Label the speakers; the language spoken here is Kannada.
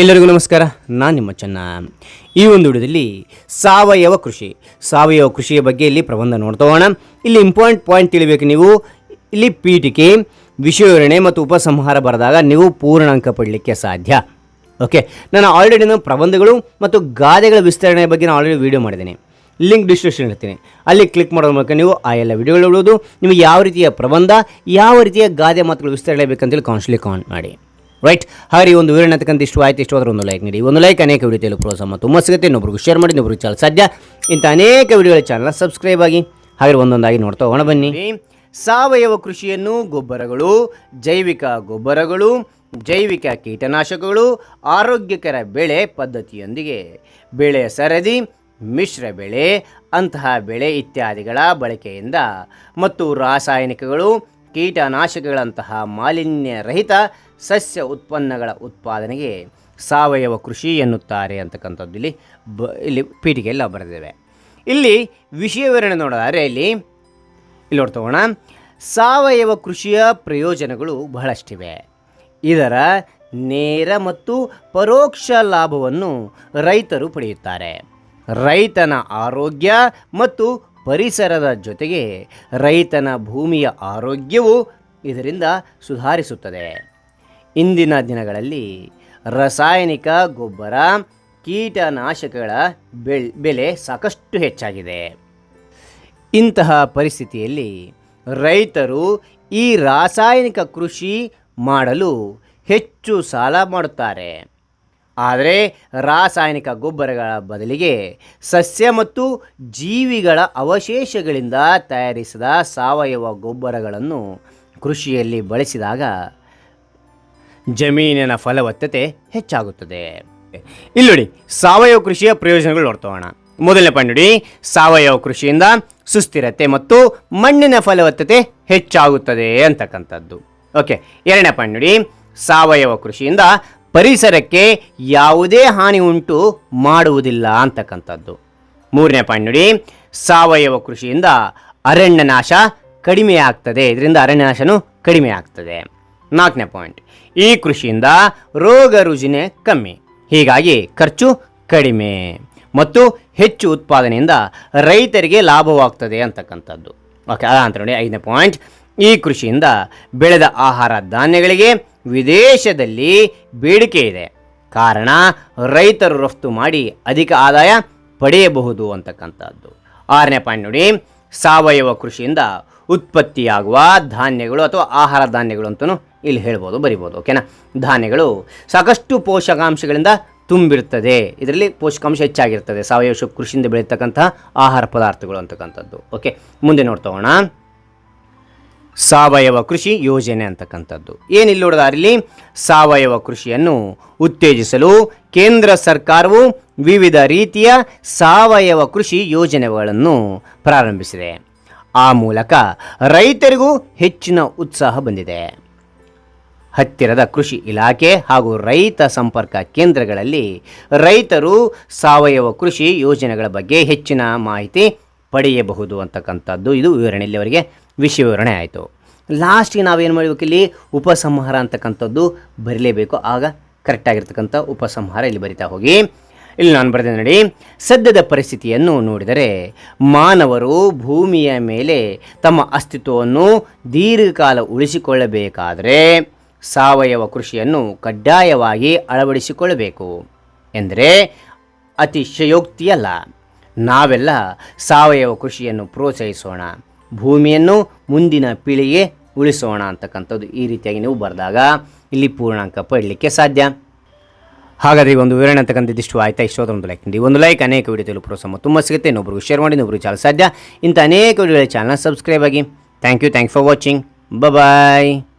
Speaker 1: ಎಲ್ಲರಿಗೂ ನಮಸ್ಕಾರ. ನಾನು ನಿಮ್ಮ ಚೆನ್ನ. ಈ ಒಂದು ವಿಡಿಯೋದಲ್ಲಿ ಸಾವಯವ ಕೃಷಿ. ಸಾವಯವ ಕೃಷಿಯ ಬಗ್ಗೆ ಇಲ್ಲಿ ಪ್ರಬಂಧ ನೋಡ್ತಾ ಹೋಗೋಣ. ಇಲ್ಲಿ ಇಂಪಾರ್ಟೆಂಟ್ ಪಾಯಿಂಟ್ ತಿಳಿಬೇಕು ನೀವು. ಇಲ್ಲಿ ಪೀಠಿಕೆ ವಿಷಯ ವಿವರಣೆ ಮತ್ತು ಉಪಸಂಹಾರ ಬರೆದಾಗ ನೀವು ಪೂರ್ಣಾಂಕ ಪಡಲಿಕ್ಕೆ ಸಾಧ್ಯ. ಓಕೆ ನಾನು ಆಲ್ರೆಡಿ ನಾನು ಪ್ರಬಂಧಗಳು ಮತ್ತು ಗಾದೆಗಳ ವಿಸ್ತರಣೆಯ ಬಗ್ಗೆ ನಾನು ಆಲ್ರೆಡಿ ವೀಡಿಯೋ ಮಾಡಿದ್ದೀನಿ. ಲಿಂಕ್ ಡಿಸ್ಕ್ರಿಪ್ಷನ್ ಇರ್ತೀನಿ ಅಲ್ಲಿ ಕ್ಲಿಕ್ ಮಾಡೋದ್ರ ಮೂಲಕ ನೀವು ಆ ಎಲ್ಲ ವಿಡಿಯೋಗಳು ನೋಡೋದು ನಿಮಗೆ ಯಾವ ರೀತಿಯ ಪ್ರಬಂಧ, ಯಾವ ರೀತಿಯ ಗಾದೆ ಮಾತುಗಳು ವಿಸ್ತರಣೆ ಬೇಕಂತೇಳಿ ಕಾನ್ಸ್ಟ್ಲಿ ಕಾನ್ ಮಾಡಿ. ರೈಟ್ ಹಾಗೆ ಒಂದು ವಿವರಣೆ ಅಂತಕ್ಕಂಥ ಇಷ್ಟು ಆಯ್ತು, ಇಷ್ಟು ಆದರೆ ಒಂದು ಲೈಕ್ ನೀಡಿ. ಒಂದು ಲೈಕ್ ಅನೇಕ ವಿಡಿಯೋದಲ್ಲಿ ಪ್ರೋತ್ಸಾಹ ಮತ್ತು ತುಂಬ ಸಿಗುತ್ತೆ. ಶೇರ್ ಮಾಡಿ, ಇನ್ನೊಬ್ರಿಗೆ ಚಾನಲ್ ಸಾಧ್ಯ. ಇಂಥ ಅನೇಕ ವಿಡಿಯೋಗಳ ಚಾನಲ್ ಸಬ್ಸ್ಕ್ರೈಬ್ ಆಗಿ ಹಾಗೆ ಒಂದೊಂದಾಗಿ ನೋಡ್ತಾ ಹೋಗೋಣ ಬನ್ನಿ. ಸಾವಯವ ಕೃಷಿಯನ್ನು ಗೊಬ್ಬರಗಳು, ಜೈವಿಕ ಗೊಬ್ಬರಗಳು, ಜೈವಿಕ ಕೀಟನಾಶಕಗಳು, ಆರೋಗ್ಯಕರ ಬೆಳೆ ಪದ್ಧತಿಯೊಂದಿಗೆ ಬೆಳೆ ಸರದಿ, ಮಿಶ್ರ ಬೆಳೆ, ಅಂತಹ ಬೆಳೆ ಇತ್ಯಾದಿಗಳ ಬಳಕೆಯಿಂದ ಮತ್ತು ರಾಸಾಯನಿಕಗಳು ಕೀಟನಾಶಕಗಳಂತಹ ಮಾಲಿನ್ಯ ರಹಿತ ಸಸ್ಯ ಉತ್ಪನ್ನಗಳ ಉತ್ಪಾದನೆಗೆ ಸಾವಯವ ಕೃಷಿ ಎನ್ನುತ್ತಾರೆ ಅಂತಕ್ಕಂಥದ್ದು ಇಲ್ಲಿ ಬ, ಇಲ್ಲಿ ಪೀಠಿಗೆಲ್ಲ ಬರೆದಿವೆ. ಇಲ್ಲಿ ವಿಷಯ ವಿವರಣೆ ನೋಡೋದಾದರೆ ಇಲ್ಲಿ ಇಲ್ಲಿ ನೋಡ್ತೋಣ ಸಾವಯವ ಕೃಷಿಯ ಪ್ರಯೋಜನಗಳು ಬಹಳಷ್ಟಿವೆ. ಇದರ ನೇರ ಮತ್ತು ಪರೋಕ್ಷ ಲಾಭವನ್ನು ರೈತರು ಪಡೆಯುತ್ತಾರೆ. ರೈತನ ಆರೋಗ್ಯ ಮತ್ತು ಪರಿಸರದ ಜೊತೆಗೆ ರೈತನ ಭೂಮಿಯ ಆರೋಗ್ಯವು ಇದರಿಂದ ಸುಧಾರಿಸುತ್ತದೆ. ಇಂದಿನ ದಿನಗಳಲ್ಲಿ ರಾಸಾಯನಿಕ ಗೊಬ್ಬರ, ಕೀಟನಾಶಕಗಳ ಬೆಳ್, ಬೆಲೆ ಸಾಕಷ್ಟು ಹೆಚ್ಚಾಗಿದೆ. ಇಂತಹ ಪರಿಸ್ಥಿತಿಯಲ್ಲಿ ರೈತರು ಈ ರಾಸಾಯನಿಕ ಕೃಷಿ ಮಾಡಲು ಹೆಚ್ಚು ಸಾಲ ಮಾಡುತ್ತಾರೆ. ಆದರೆ ರಾಸಾಯನಿಕ ಗೊಬ್ಬರಗಳ ಬದಲಿಗೆ ಸಸ್ಯ ಮತ್ತು ಜೀವಿಗಳ ಅವಶೇಷಗಳಿಂದ ತಯಾರಿಸಿದ ಸಾವಯವ ಗೊಬ್ಬರಗಳನ್ನು ಕೃಷಿಯಲ್ಲಿ ಬಳಸಿದಾಗ ಜಮೀನಿನ ಫಲವತ್ತತೆ ಹೆಚ್ಚಾಗುತ್ತದೆ. ಇಲ್ಲಿ ನೋಡಿ, ಸಾವಯವ ಕೃಷಿಯ ಪ್ರಯೋಜನಗಳು ನೋಡ್ತೋಣ ಮೊದಲನೇ ಪಾಯಿಂಟ್ ನೋಡಿ, ಸಾವಯವ ಕೃಷಿಯಿಂದ ಸುಸ್ಥಿರತೆ ಮತ್ತು ಮಣ್ಣಿನ ಫಲವತ್ತತೆ ಹೆಚ್ಚಾಗುತ್ತದೆ ಅಂತಕ್ಕಂಥದ್ದು. ಓಕೆ ಎರಡನೇ ಪಾಯಿಂಟ್ ನೋಡಿ, ಸಾವಯವ ಕೃಷಿಯಿಂದ ಪರಿಸರಕ್ಕೆ ಯಾವುದೇ ಹಾನಿ ಉಂಟು ಮಾಡುವುದಿಲ್ಲ ಅಂತಕ್ಕಂಥದ್ದು. ಮೂರನೇ ಪಾಯಿಂಟ್ ನೋಡಿ, ಸಾವಯವ ಕೃಷಿಯಿಂದ ಅರಣ್ಯ ನಾಶ ಕಡಿಮೆ ಆಗ್ತದೆ ಇದರಿಂದ ಅರಣ್ಯ ನಾಶನೂ ಕಡಿಮೆ ಆಗ್ತದೆ ನಾಲ್ಕನೇ ಪಾಯಿಂಟ್ ಈ ಕೃಷಿಯಿಂದ ರೋಗ ರುಜಿನೆ ಕಮ್ಮಿ, ಹೀಗಾಗಿ ಖರ್ಚು ಕಡಿಮೆ ಮತ್ತು ಹೆಚ್ಚು ಉತ್ಪಾದನೆಯಿಂದ ರೈತರಿಗೆ ಲಾಭವಾಗ್ತದೆ ಅಂತಕ್ಕಂಥದ್ದು. ಓಕೆ ಅಂತ ನೋಡಿ, ಐದನೇ ಪಾಯಿಂಟ್ ಈ ಕೃಷಿಯಿಂದ ಬೆಳೆದ ಆಹಾರ ಧಾನ್ಯಗಳಿಗೆ ವಿದೇಶದಲ್ಲಿ ಬೇಡಿಕೆ ಇದೆ. ಕಾರಣ, ರೈತರು ರಫ್ತು ಮಾಡಿ ಅಧಿಕ ಆದಾಯ ಪಡೆಯಬಹುದು ಅಂತಕ್ಕಂಥದ್ದು. ಆರನೇ ಪಾಯಿಂಟ್ ನೋಡಿ, ಸಾವಯವ ಕೃಷಿಯಿಂದ ಉತ್ಪತ್ತಿಯಾಗುವ ಧಾನ್ಯಗಳು ಅಥವಾ ಆಹಾರ ಧಾನ್ಯಗಳು ಅಂತಲೂ ಇಲ್ಲಿ ಹೇಳ್ಬೋದು, ಬರಿಬೋದು ಓಕೆನಾ ಧಾನ್ಯಗಳು ಸಾಕಷ್ಟು ಪೋಷಕಾಂಶಗಳಿಂದ ತುಂಬಿರ್ತದೆ ಇದರಲ್ಲಿ ಪೋಷಕಾಂಶ ಹೆಚ್ಚಾಗಿರ್ತದೆ. ಸಾವಯವ ಕೃಷಿಯಿಂದ ಬೆಳೀತಕ್ಕಂತಹ ಆಹಾರ ಪದಾರ್ಥಗಳು ಅಂತಕ್ಕಂಥದ್ದು ಓಕೆ ಮುಂದೆ ನೋಡ್ತೋಣ ಸಾವಯವ ಕೃಷಿ ಯೋಜನೆ ಅಂತಕ್ಕಂಥದ್ದು. ಏನಿಲ್ಲ ನೋಡೋದಾರಲ್ಲಿ ಸಾವಯವ ಕೃಷಿಯನ್ನು ಉತ್ತೇಜಿಸಲು ಕೇಂದ್ರ ಸರ್ಕಾರವು ವಿವಿಧ ರೀತಿಯ ಸಾವಯವ ಕೃಷಿ ಯೋಜನೆಗಳನ್ನು ಪ್ರಾರಂಭಿಸಿದೆ. ಆ ಮೂಲಕ ರೈತರಿಗೂ ಹೆಚ್ಚಿನ ಉತ್ಸಾಹ ಬಂದಿದೆ. ಹತ್ತಿರದ ಕೃಷಿ ಇಲಾಖೆ ಹಾಗೂ ರೈತ ಸಂಪರ್ಕ ಕೇಂದ್ರಗಳಲ್ಲಿ ರೈತರು ಸಾವಯವ ಕೃಷಿ ಯೋಜನೆಗಳ ಬಗ್ಗೆ ಹೆಚ್ಚಿನ ಮಾಹಿತಿ ಪಡೆಯಬಹುದು ಅಂತಕ್ಕಂಥದ್ದು. ಇದು ವಿವರಣೆ ಇಲ್ಲಿವರೆಗೆ ವಿಷಯ ವಿವರಣೆ ಆಯಿತು. ಲಾಸ್ಟಿಗೆ ನಾವೇನು ಮಾಡಬೇಕು ಇಲ್ಲಿ? ಉಪಸಂಹಾರ ಅಂತಕ್ಕಂಥದ್ದು ಬರಿಲೇಬೇಕು. ಆಗ ಕರೆಕ್ಟಾಗಿರ್ತಕ್ಕಂಥ ಉಪಸಂಹಾರ ಇಲ್ಲಿ ಬರಿತಾ ಹೋಗಿ. ಇಲ್ಲಿ ನಾನು ಬರೆದೆ ನೋಡಿ. ಸದ್ಯದ ಪರಿಸ್ಥಿತಿಯನ್ನು ನೋಡಿದರೆ ಮಾನವರು ಭೂಮಿಯ ಮೇಲೆ ತಮ್ಮ ಅಸ್ತಿತ್ವವನ್ನು ದೀರ್ಘಕಾಲ ಉಳಿಸಿಕೊಳ್ಳಬೇಕಾದರೆ ಸಾವಯವ ಕೃಷಿಯನ್ನು ಕಡ್ಡಾಯವಾಗಿ ಅಳವಡಿಸಿಕೊಳ್ಳಬೇಕು. ಎಂದರೆ ಅತಿಶಯೋಕ್ತಿಯಲ್ಲ. ನಾವೆಲ್ಲ ಸಾವಯವ ಕೃಷಿಯನ್ನು ಪ್ರೋತ್ಸಾಹಿಸೋಣ. ಭೂಮಿಯನ್ನು ಮುಂದಿನ ಪೀಳಿಗೆ ಉಳಿಸೋಣ ಅಂತಕ್ಕಂಥದ್ದು ಈ ರೀತಿಯಾಗಿ ನೀವು ಬರೆದಾಗ ಇಲ್ಲಿ ಪೂರ್ಣಾಂಕ ಪಡಲಿಕ್ಕೆ ಸಾಧ್ಯ. ಹಾಗಾದರೆ ಈ ಒಂದು ವಿವರಣೆ ಅಂತಕ್ಕಂಥದ್ದು ಇಷ್ಟು ಆಯ್ತಾ? ಇಷ್ಟು ಒಂದು ಲೈಕ್ ನೀಡಿ ಒಂದು ಲೈಕ್ ಅನೇಕ ವಿಡಿಯೋ ಪ್ರೋತ್ಸಾಹ ತುಂಬ ಸಿಗುತ್ತೆ. ಇನ್ನೊಬ್ಬರು ಶೇರ್ ಮಾಡಿ, ಇನ್ನೊಬ್ರಿಗೆ ಚಾಲ ಸಾಧ್ಯ. ಇಂಥ ಅನೇಕ ವಿಡಿಯೋಗಳ ಚಾನಲ್ ಸಬ್ಸ್ಕ್ರೈಬ್ ಆಗಿ. Thank you thank for watching bye